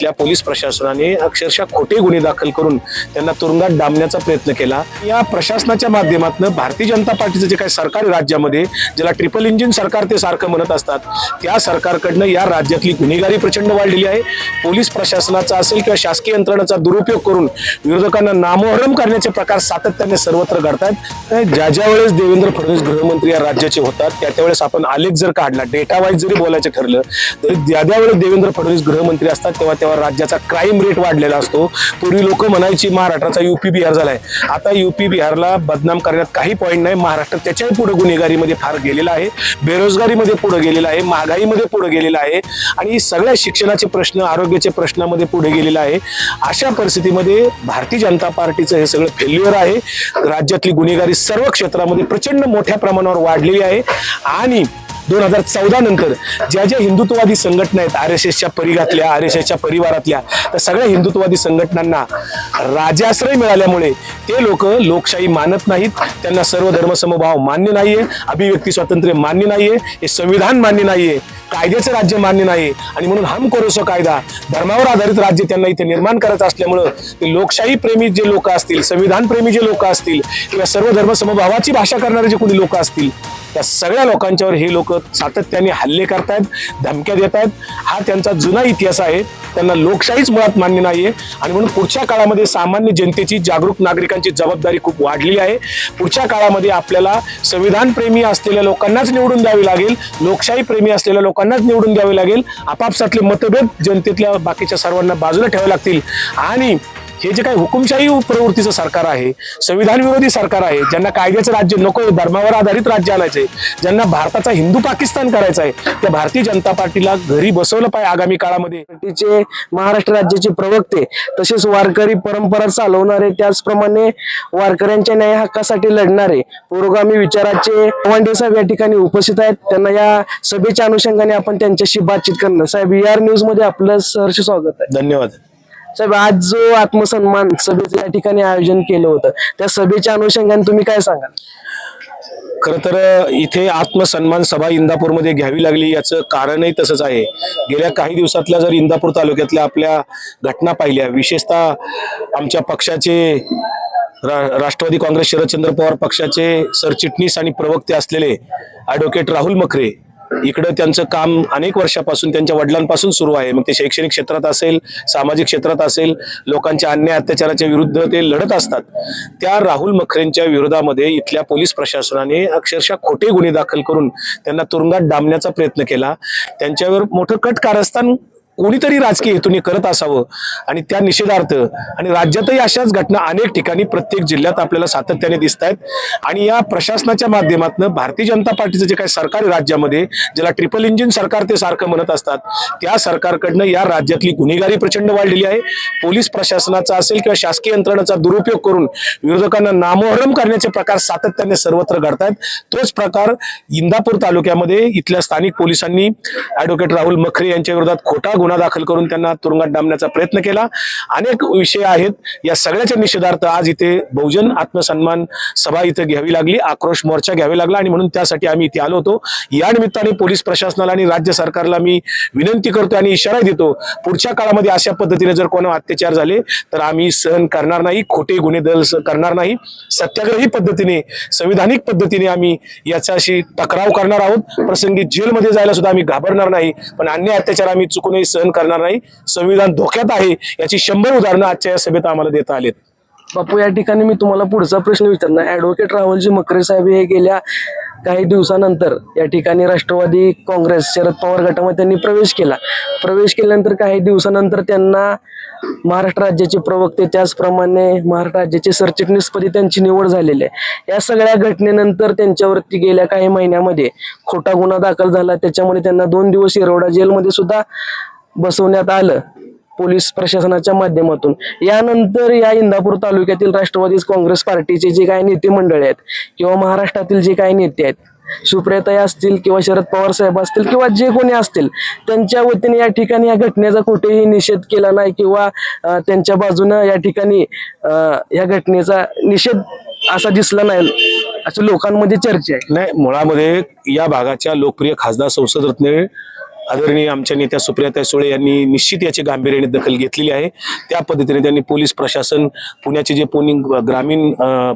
त्या पोलीस प्रशासनाने अक्षरशः खोटे गुन्हे दाखल करून त्यांना तुरुंगात डांबण्याचा प्रयत्न केला. या प्रशासनाच्या माध्यमातून भारतीय जनता पार्टीचं जे काही सरकार राज्यामध्ये ज्याला ट्रिपल इंजिन सरकार ते सारखं म्हणत असतात त्या सरकारकडनं या राज्यातली गुन्हेगारी प्रचंड वाढलेली आहे. पोलीस प्रशासनाचा असेल किंवा शासकीय यंत्रणाचा दुरुपयोग करून विरोधकांना नामोहरम करण्याचे प्रकार सातत्याने सर्वत्र घडतात ज्या ज्या वेळेस देवेंद्र फडणवीस गृहमंत्री या राज्याचे होतात त्या त्यावेळेस आपण आलेख जर काढला डेटा वाईज जरी बोलायचं ठरलं तर ज्या ज्या वेळेस देवेंद्र फडणवीस गृहमंत्री असतात तेव्हा तेव्हा राज्याचा क्राईम रेट वाढलेला असतो. पूर्वी लोक म्हणायची महाराष्ट्राचा युपी बिहार झालाय. आता युपी बिहारला बदनाम करण्यात काही पॉईंट नाही. महाराष्ट्र त्याच्याही पुढे गुन्हेगारीमध्ये फार गेलेला आहे. बेरोजगारीमध्ये पुढे गेलेला आहे. महागाईमध्ये पुढे गेलेला आहे. आणि सगळ्या शिक्षणाचे प्रश्न आरोग्याचे प्रश्नामध्ये पुढे गेलेला आहे. अशा परिस्थितीमध्ये भारतीय जनता पार्टीचं हे सगळं फेल्युअर आहे. राज्यातली गुन्हेगारी सर्व क्षेत्रामध्ये प्रचंड मोठ्या प्रमाणावर वाढलेली आहे. आणि दोन हजार चौदा नंतर ज्या ज्या हिंदुत्ववादी संघटना आहेत आर एस एसच्या परिघातल्या आर एस एसच्या परिवारातल्या तर सगळ्या हिंदुत्ववादी संघटनांना राजाश्रय मिळाल्यामुळे ते लोक लोकशाही मानत नाहीत. त्यांना सर्व धर्मसमभाव मान्य नाहीये. अभिव्यक्ती स्वातंत्र्य मान्य नाहीये. हे संविधान मान्य नाहीये. कायद्याचं राज्य मान्य नाही आणि म्हणून हम कोरोसो कायदा धर्मावर आधारित राज्य त्यांना इथे निर्माण करायचं असल्यामुळं ते लोकशाही प्रेमी जे लोक असतील संविधान प्रेमी जे लोक असतील किंवा सर्व धर्मसमभावाची भाषा करणारे जे कोणी लोक असतील त्या सगळ्या लोकांच्यावर हे लोक सातत्याने हल्ले करतायत धमक्या देत आहेत हा त्यांचा जुना इतिहास आहे. त्यांना लोकशाहीच मुळात मान्य नाहीये. आणि म्हणून पुढच्या काळामध्ये सामान्य जनतेची जागरूक नागरिकांची जबाबदारी खूप वाढली आहे. पुढच्या काळामध्ये आपल्याला संविधान प्रेमी असलेल्या लोकांनाच निवडून द्यावी लागेल. लोकशाही प्रेमी असलेल्या लोकांनाच निवडून द्यावे लागेल. आपापसातले मतभेद जनतेतल्या बाकीच्या सर्वांना बाजूला ठेवावे लागतील. आणि हे जे काही हुकुमशाही प्रवृत्तीचं सरकार आहे संविधान विरोधी सरकार आहे ज्यांना कायद्याचं राज्य नको आहे धर्मावर आधारित राज्य आणायचंय ज्यांना भारताचा हिंदू पाकिस्तान करायचा आहे त्या भारतीय जनता पार्टीला घरी बसवलं पाहिजे आगामी काळामध्ये. पार्टीचे महाराष्ट्र राज्याचे प्रवक्ते तसेच वारकरी परंपरा चालवणारे त्याचप्रमाणे वारकऱ्यांच्या न्याय हक्कासाठी लढणारे पुरोगामी विचाराचे चव्हाण साहेब या ठिकाणी उपस्थित आहेत. त्यांना या सभेच्या अनुषंगाने आपण त्यांच्याशी बातचीत करणार. साहेब आर न्यूजमध्ये आपलं सहर्ष स्वागत आहे. धन्यवाद. साहेब आज जो आत्मसन्मान सभेचं या ठिकाणी आयोजन केलं होतं त्या सभेच्या अनुषंगाने तुम्ही काय सांगाल? खर तर इथे आत्मसन्मान सभा इंदापूरमध्ये घ्यावी लागली याचं कारणही तसंच आहे. गेल्या काही दिवसातल्या जर इंदापूर तालुक्यातल्या आपल्या घटना पाहिल्या विशेषतः आमच्या पक्षाचे रा- राष्ट्रवादी काँग्रेस शरदचंद्र पवार पक्षाचे सरचिटणीस आणि प्रवक्ते असलेले ॲडव्होकेट राहुल मखरे इकडं त्यांचं काम अनेक वर्षापासून त्यांच्या वडिलांपासून सुरू आहे. मग ते शैक्षणिक क्षेत्रात असेल सामाजिक क्षेत्रात असेल लोकांच्या अन्याय अत्याचाराच्या विरुद्ध ते लढत असतात. त्या राहुल मखरेंच्या विरोधामध्ये इथल्या पोलीस प्रशासनाने अक्षरशः खोटे गुन्हे दाखल करून त्यांना तुरुंगात डांबण्याचा प्रयत्न केला. त्यांच्यावर मोठं कट कारस्थान कोणीतरी राजकीय हेतूने करत असावं आणि त्या निषेधार्थ आणि राज्यातही अशाच घटना अनेक ठिकाणी प्रत्येक जिल्ह्यात आपल्याला सातत्याने दिसत आहेत. आणि या प्रशासनाच्या माध्यमातून भारतीय जनता पार्टीचं जे काही सरकार राज्यामध्ये ज्याला ट्रिपल इंजिन सरकार ते सारखं म्हणत असतात त्या सरकारकडनं या राज्यातली गुन्हेगारी प्रचंड वाढलेली आहे. पोलीस प्रशासनाचा असेल किंवा शासकीय यंत्रणाचा दुरुपयोग करून विरोधकांना नामोहरम करण्याचे प्रकार सातत्याने सर्वत्र घडतायत. तोच प्रकार इंदापूर तालुक्यामध्ये इथल्या स्थानिक पोलिसांनी ऍडव्होकेट राहुल मखरे यांच्या विरोधात खोटा गुन्हा दाखल करून त्यांना तुरुंगात डांबण्याचा प्रयत्न केला. अनेक विषय आहेत. या सगळ्याच्या निषेधार्थ आज इथे बहुजन आत्मसन्मान सभा इथे घ्यावी लागली. आक्रोश मोर्चा घ्यावी लागला आणि म्हणून त्यासाठी आम्ही इथे आलो होतो. या निमित्ताने पोलीस प्रशासनाला आणि राज्य सरकारला मी विनंती करतो आणि इशारा देतो. पुढच्या काळामध्ये अशा पद्धतीने जर कोणा अत्याचार झाले तर आम्ही सहन करणार नाही खोटे गुन्हे दल करणार नाही. सत्याग्रही पद्धतीने संविधानिक पद्धतीने आम्ही याच्याशी टकराव करणार आहोत. प्रसंगी जेलमध्ये जायला सुद्धा आम्ही घाबरणार नाही. पण अन्य अत्याचार आम्ही चुकूनही सहन करणार नाही. संविधान धोक्यात आहे. याची शंभर उदाहरणं आजच्या या सभेत आम्हाला देता आलेत. बापू या ठिकाणी मी तुम्हाला पुढचा प्रश्न विचारणार. ऍडव्होकेट राहुलजी मकरे साहेब हे गेल्या काही दिवसानंतर या ठिकाणी राष्ट्रवादी काँग्रेस शरद पवार गटामध्ये त्यांनी प्रवेश केला. प्रवेश केल्यानंतर काही दिवसानंतर त्यांना महाराष्ट्र राज्याचे प्रवक्ते त्याचप्रमाणे महाराष्ट्र राज्याचे सरचिटणीसपदी त्यांची निवड झालेली आहे. या सगळ्या घटनेनंतर त्यांच्यावरती गेल्या काही महिन्यामध्ये खोटा गुन्हा दाखल झाला. त्याच्यामुळे त्यांना दोन दिवस येरवडा जेलमध्ये सुद्धा बसवण्यात आलं. पोलीस प्रशासनाच्या माध्यमातून. यानंतर या इंदापूर तालुक्यातील राष्ट्रवादी काँग्रेस पार्टीचे जे काही नेते मंडळी आहेत किंवा महाराष्ट्रातील जे काही नेते आहेत सुप्रियताई असतील किंवा शरद पवार साहेब असतील किंवा जे कोणी असतील त्यांच्या वतीने या ठिकाणी या घटनेचा कुठेही निषेध केला नाही किंवा त्यांच्या बाजूनं या ठिकाणी या घटनेचा निषेध असा दिसला नाही असं लोकांमध्ये चर्चा आहे. नाही मुळामध्ये या भागाच्या लोकप्रिय खासदार संसदरत्न आदरणीय आमच्या नेत्या सुप्रियाताई सुळे यांनी निश्चित याची गांभीर्याने दखल घेतलेली आहे. त्या पद्धतीने त्यांनी पोलीस प्रशासन पुण्याचे जे पोलिंग ग्रामीण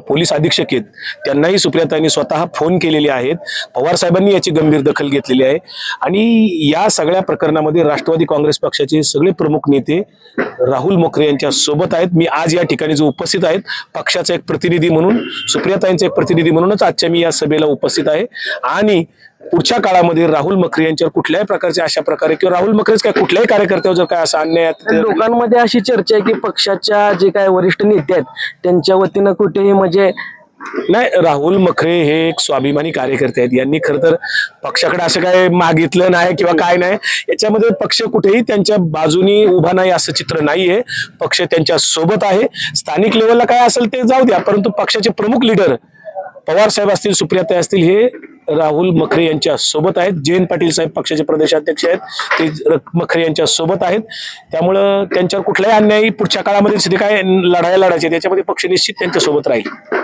पोलीस अधीक्षक आहेत त्यांनाही सुप्रियाताईंनी स्वतः फोन केलेले आहेत. पवार साहेबांनी याची गंभीर दखल घेतलेली आहे. आणि या सगळ्या प्रकरणामध्ये राष्ट्रवादी काँग्रेस पक्षाचे सगळे प्रमुख नेते राहुल मोकरे यांच्या सोबत आहेत. मी आज या ठिकाणी जो उपस्थित आहेत पक्षाचा एक प्रतिनिधी म्हणून सुप्रियाताईंचा एक प्रतिनिधी म्हणूनच आजच्या मी या सभेला उपस्थित आहे. आणि पुढच्या काळामध्ये राहुल मखरे यांच्यावर कुठल्याही प्रकारचे अशा प्रकारे किंवा राहुल मखरेच काय कुठल्याही कार्यकर्त्यावर जर काय असा अन्याय लोकांमध्ये अशी चर्चा आहे की पक्षाच्या जे काय वरिष्ठ नेते आहेत त्यांच्या वतीनं कुठेही म्हणजे नाही राहुल मखरे हे एक स्वाभिमानी कार्यकर्ते आहेत. यांनी खरं तर पक्षाकडे असं काय मागितलं नाही किंवा काय नाही याच्यामध्ये पक्ष कुठेही त्यांच्या बाजूनी उभा नाही असं चित्र नाहीये. पक्ष त्यांच्यासोबत आहे. स्थानिक लेवलला काय असेल ते जाऊ द्या परंतु पक्षाचे प्रमुख लीडर पवार साहेब असतील सुप्रियाताई असतील हे राहुल मखरे यांच्या सोबत आहेत. जयंत पाटील साहेब पक्षाचे प्रदेशाध्यक्ष आहेत ते मखरे यांच्या सोबत आहेत. त्यामुळं त्यांच्यावर कुठलाही अन्याय पुढच्या काळामध्ये काय लढाया लढायचे त्याच्यामध्ये पक्ष निश्चित त्यांच्यासोबत राहील.